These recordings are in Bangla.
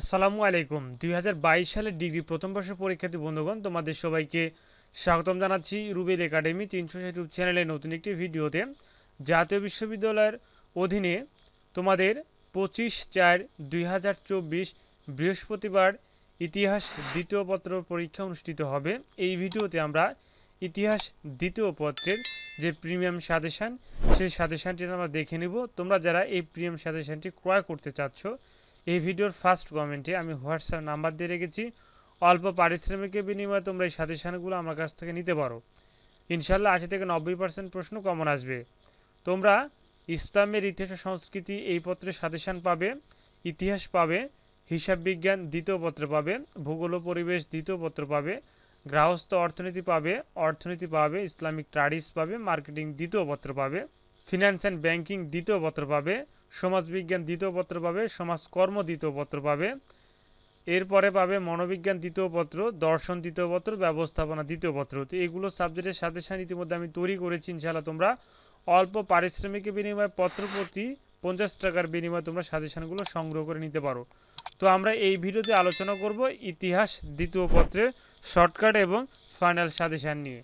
আসসালামু আলাইকুম। দুই হাজার বাইশ সালের ডিগ্রি প্রথম বর্ষের পরীক্ষার্থী বন্ধুগণ, তোমাদের সবাইকে স্বাগতম জানাচ্ছি রুবেল একাডেমি তিনশো ইউটিউব চ্যানেলে নতুন একটি ভিডিওতে। জাতীয় বিশ্ববিদ্যালয়ের অধীনে তোমাদের পঁচিশ চার দুই বৃহস্পতিবার ইতিহাস দ্বিতীয় পত্র পরীক্ষা অনুষ্ঠিত হবে। এই ভিডিওতে আমরা ইতিহাস দ্বিতীয় পত্রের যে প্রিমিয়াম সাজেশান, সেই সাজেশানটি আমরা দেখে নেব। তোমরা যারা এই প্রিমিয়াম সাজেশানটি ক্রয় করতে চাচ্ছ এই ভিডিওর ফার্স্ট কমেন্টে আমি হোয়াটসঅ্যাপ নাম্বার দিয়ে রেখেছি। অল্প পারিশ্রমিকের বিনিময়ে তোমরা এই সাজেশানগুলো আমার কাছ থেকে নিতে পারো। ইনশাল্লাহ আশি থেকে নব্বই পার্সেন্ট প্রশ্ন কমন আসবে। তোমরা ইসলামের ইতিহাস সংস্কৃতি এই পত্রে সাজেশান পাবে, ইতিহাস পাবে, হিসাব বিজ্ঞান দ্বিতীয় পত্র পাবে, ভূগোল পরিবেশ দ্বিতীয় পত্র পাবে, গৃহস্থ অর্থনীতি পাবে অর্থনীতি পাবে, ইসলামিক স্টাডিজ পাবে মার্কেটিং দ্বিতীয় পত্র পাবে ফিনান্স অ্যান্ড ব্যাংকিং দ্বিতীয় পত্র পাবে সমাজবিজ্ঞান দ্বিতীয় পত্র পাবে, সমাজকর্ম দ্বিতীয় পত্র পাবে। এরপরে পাবে মনোবিজ্ঞান দ্বিতীয় পত্র, দর্শন দ্বিতীয় পত্র, ব্যবস্থাপনা দ্বিতীয় পত্র। তো এগুলো সাবজেক্টের সাথে সাথে ইতিমধ্যে আমি তৈরি করেছি, ইনশাআল্লাহ তোমরা অল্প পারিশ্রমিকের বিনিময়ে পত্র প্রতি পঞ্চাশ টাকার বিনিময়ে তোমরা সাজেশনগুলো সংগ্রহ করে নিতে পারো। তো আমরা এই ভিডিওতে আলোচনা করব ইতিহাস দ্বিতীয় পত্রের শর্টকাট এবং ফাইনাল সাজেশান নিয়ে।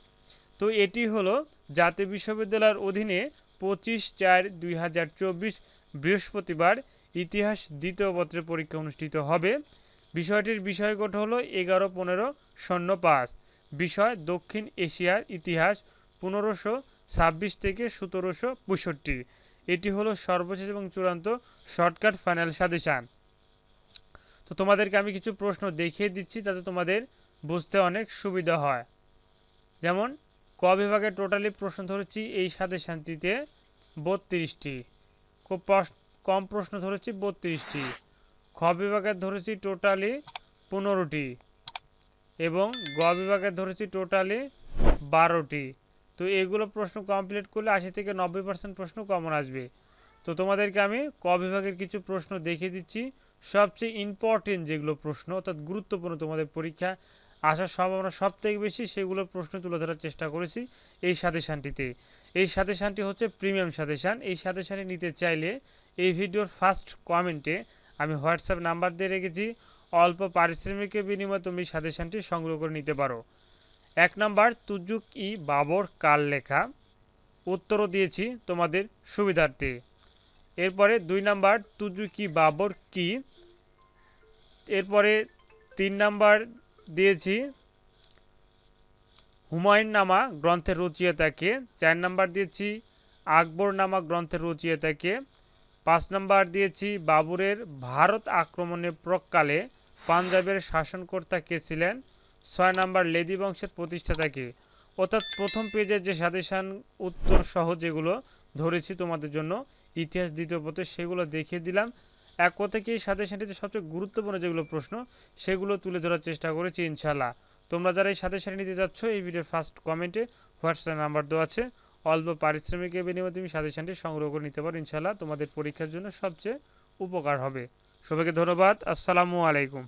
তো এটি হলো জাতীয় বিশ্ববিদ্যালয়ের অধীনে পঁচিশ চার দুই হাজার চব্বিশ বৃহস্পতিবার ইতিহাস দ্বিতীয় পত্রের পরীক্ষা অনুষ্ঠিত হবে। বিষয়টির বিষয়কট হল এগারো পনেরো শূন্য পাঁচ। বিষয় দক্ষিণ এশিয়ার ইতিহাস পনেরোশো ছাব্বিশ থেকে সতেরোশো পঁয়ষট্টি। এটি হলো সর্বশেষ এবং চূড়ান্ত শর্টকাট ফাইনাল সাজেশান। তো তোমাদেরকে আমি কিছু প্রশ্ন দেখিয়ে দিচ্ছি যাতে তোমাদের বুঝতে অনেক সুবিধা হয়। যেমন ক বিভাগে টোটালি প্রশ্ন ধরেছি, এই সাথে শান্তিতে বত্রিশটি। খুব কম প্রশ্ন ধরেছি, বত্রিশটি। খ বিভাগের ধরেছি টোটালি পনেরোটি এবং গ বিভাগের ধরেছি টোটালি বারোটি। তো এগুলো প্রশ্ন কমপ্লিট করলে আশি থেকে নব্বই পার্সেন্ট প্রশ্ন কমন আসবে। তো তোমাদেরকে আমি ক বিভাগের কিছু প্রশ্ন দেখিয়ে দিচ্ছি। সবচেয়ে ইম্পর্টেন্ট যেগুলো প্রশ্ন, অর্থাৎ গুরুত্বপূর্ণ তোমাদের পরীক্ষা আসার সব থেকে বেশি, সেগুলো প্রশ্ন তুলে ধরার চেষ্টা করেছি এই সাজেশানটিতে। এই সাজেশানটি হচ্ছে প্রিমিয়াম সাজেশান। এই সাজেশানটি নিতে চাইলে এই ভিডিওর ফার্স্ট কমেন্টে আমি হোয়াটসঅ্যাপ নাম্বার দিয়ে রেখেছি। অল্প পারিশ্রমিকের বিনিময়ে তুমি সাজেশানটি সংগ্রহ করে নিতে পারো। এক নাম্বার, তুজুক ই বাবর কাল লেখা? উত্তরও দিয়েছি তোমাদের সুবিধার্থে। এরপরে দুই নাম্বার, তুজুকি বাবর কি? এরপরে তিন নাম্বার দিয়েছি। হুমায়ুন নামা গ্রন্থের রচয়িতাকে, চার নাম্বার দিয়েছি আকবর নামা গ্রন্থের রচয়িতাকে, পাঁচ নাম্বার দিয়েছি বাবুরের ভারত আক্রমণের প্রকালে পাঞ্জাবের শাসনকর্তা কে ছিলেন, ছয় নাম্বার লেদি বংশের প্রতিষ্ঠাতাকে। অর্থাৎ প্রথম পেজের যে সাজেশান উত্তর সহ যেগুলো ধরেছি তোমাদের জন্য, ইতিহাস দ্বিতীয় পথে সেগুলো দেখিয়ে দিলাম। এক কথা কি সাথে সাথে সবচেয়ে গুরুত্বপূর্ণ যেগুলো প্রশ্ন, সেগুলো তুলে ধরার চেষ্টা করেছি ইনশাল্লাহ তোমরা যারা এই সাথে সাথে নিতে যাচ্ছ, এই ভিডিওর ফার্স্ট কমেন্টে হোয়াটসঅ্যাপ নাম্বার দেওয়া আছে। অল্প পারিশ্রমিকের বিনিময়ে তুমি সাথে সাথে সংগ্রহ করে নিতে পারো ইনশাল্লাহ তোমাদের পরীক্ষার জন্য সবচেয়ে উপকার হবে। সবাইকে ধন্যবাদ। আসসালামু আলাইকুম।